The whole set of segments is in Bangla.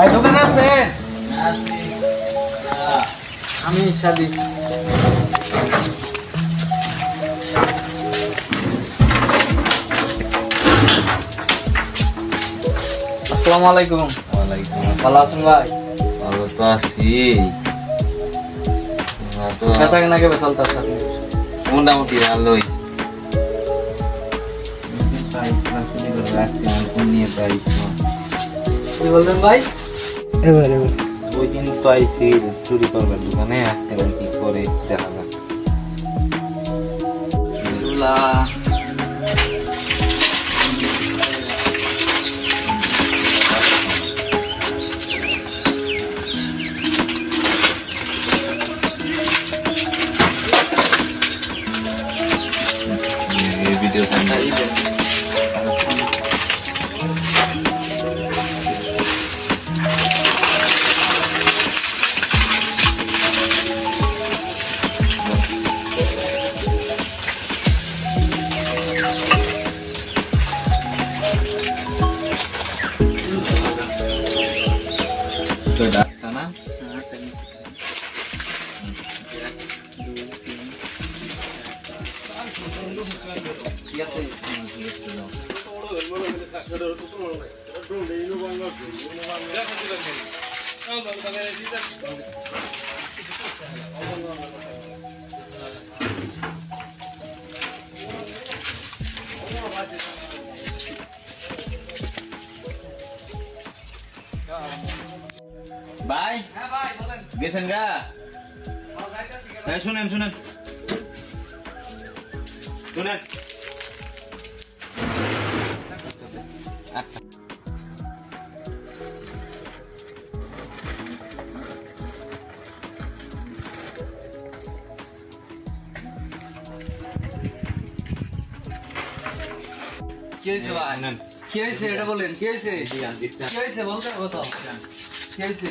ভাই দোকানে আছেন? আমি সাদি। আসসালামু আলাইকুম। ভালো আছেন ভাই? ভালো তো আছি। তো বেচা কেনা কেবে চলতেছে মোটামুটি ভালোই। কি বললেন ভাই? ওই দিন তো আইসি চুরি করবার দোকানে আসতে পারে কি করে দেখা যাক ভিডিও তো ডাক্তার না ঠিক আছে। গেছেন গা? হ্যাঁ শুনেন শুনেন। শুনেন। কি হয়েছে ভাই? শুনেন। কি হয়েছে? এটা বলেন কি হয়েছে। কি হয়েছে? বলতে তো। কি হয়েছে?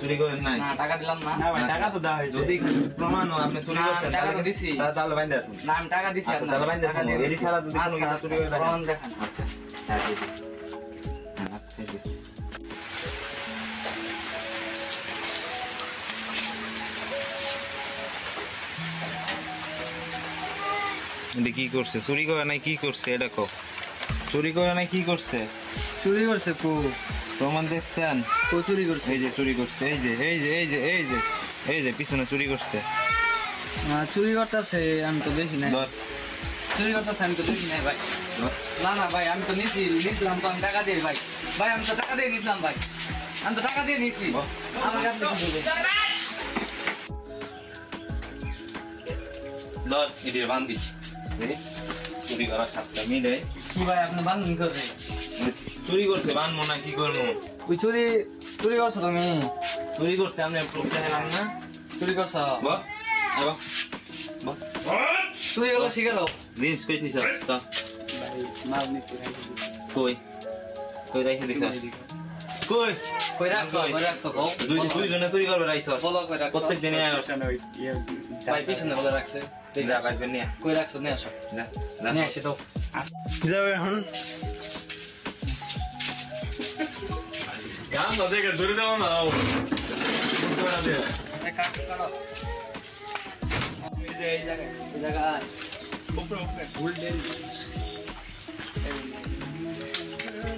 চুরি করেন নাই না টাকা দিলাম না টাকা তো দেওয়া যদি প্রমাণ হয় আপনি চুরি না, টাকা দিছি। তাহলে- তাহলে বাইন্দা রাখুন। না আমি টাকা দিছি তাহলে বাইন্দা রাখুন। দিয়ে ছাড়া যদি কোনো কিছু চুরি করে প্রমাণ দেখান এই যে। এই যে। এটা কি করছে চুরি করে নাই কি করছে এটা কো চুরি করে নাই কি করছে চুরি করছে কো প্রমাণ দেখছেন? কো চুরি করছে। এই যে চুরি করছে এই যে এই যে এই যে এই যে এই যে পিছনে চুরি করছে। না, চুরি করতেছে আমি তো দেখি নাই। চুরি করতেছে আমি তো দেখি নাই ভাই। না না ভাই আমি তো নিছি নিছিলাম তো আমি টাকা দিয়ে ভাই। ভাই আমি তো টাকা দিয়ে নিছিলাম ভাই। আমি তো টাকা দিয়ে নিছি। আমার আপনি কি বলবেন? ধর এটি বান্ধি দেখি চুরি করার সাতটা মিলে। কি ভাই আপনি বান্ধন করে? চুরি করছে বানবো না কি করব? ওই চুরি চুরি করছ তুমি? চুরি করছে আমি প্রুফ দেখালাম না। চুরি করছ? বহ বহ চুরি করল শিখারো জিনিস কই দিছ তো। কই? কই রাইখে দিছ? কই? কই রাখছো কই রাখছো কও দুই। দুই জনে চুরি করবে রাইছ বলো কই রাখছো। প্রত্যেক দিনে ভাই পিছনে বলে রাখছে। যা বাইবে নিয়ে কই রাখছো নিয়ে আসো। যা নিয়ে আসি তো। যাবে এখন। এক কাজ করো। এই যে এই জায়গায় এই জায়গায় আর বন্ধ করবে না প্রতিদিন এই যে- এই যে ভাই ভাই নিচে এগুলো ভাই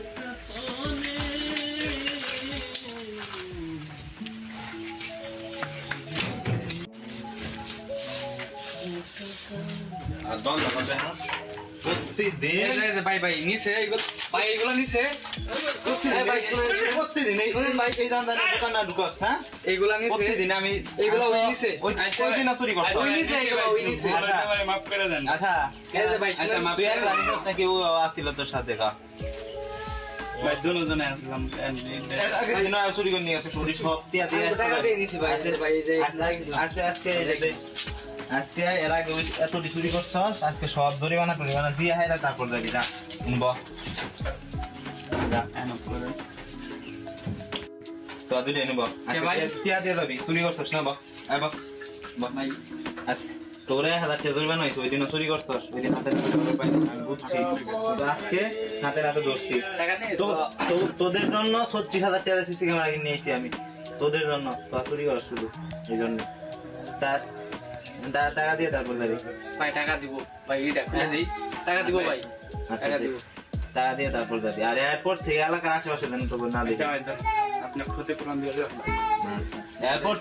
এগুলো নিচে এই ভাই শুনেন, শুনেন। প্রতিদিন এই শুনেন ভাই। এই দান্দানে দোকানে ঢুকস হ্যাঁ? এইগুলা নিচে। প্রতিদিন আমি এইগুলো ওই নিচে। ওই ওই দিন চুরি করছ ওই নিচে এগুলো ওই নিচে। আচ্ছা। এই যে ভাই নাকি ও আসছিল তোর সাথে কা? ভাই দুজনে আসলাম চুরি করে নিয়ে গেছে চুরি সব টিয়া দিয়ে দিয়ে যে আজকে আজকে এর আগে ওই এতটি চুরি করছস আজকে সব দড়িবানা টড়িবানা দিয়ে হাইরা তারপর যাবি যা তো দুটো? দিয়ে যাবি চুরি করছস না আচ্ছা তোরে দড়িবানা ওই দিনও চুরি করছস ওই দিন হাতে আমি বুঝছি। আজকে হাতে হাতে ধরছি তোদের জন্য ছত্রিশ হাজার টাকা সিসি ক্যামেরা কিনে নিয়েছি আমি। তোদের জন্য তো চুরি কর শুধু এই জন্য। তার তা- টাকা দিয়ে তারপর যাবি ভাই টাকা দিব। ভাই এটা খুলে দেই। টাকা দিব ভাই। আচ্ছা টাকা। দিব। টাকা দিয়ে তারপর যাবি আর এয়ারপোর্ট থেকে এলাকার আশেপাশে যেন তোকে না দেখি। আপনার ক্ষতিপূরণ দিয়ে এয়ারপোর্ট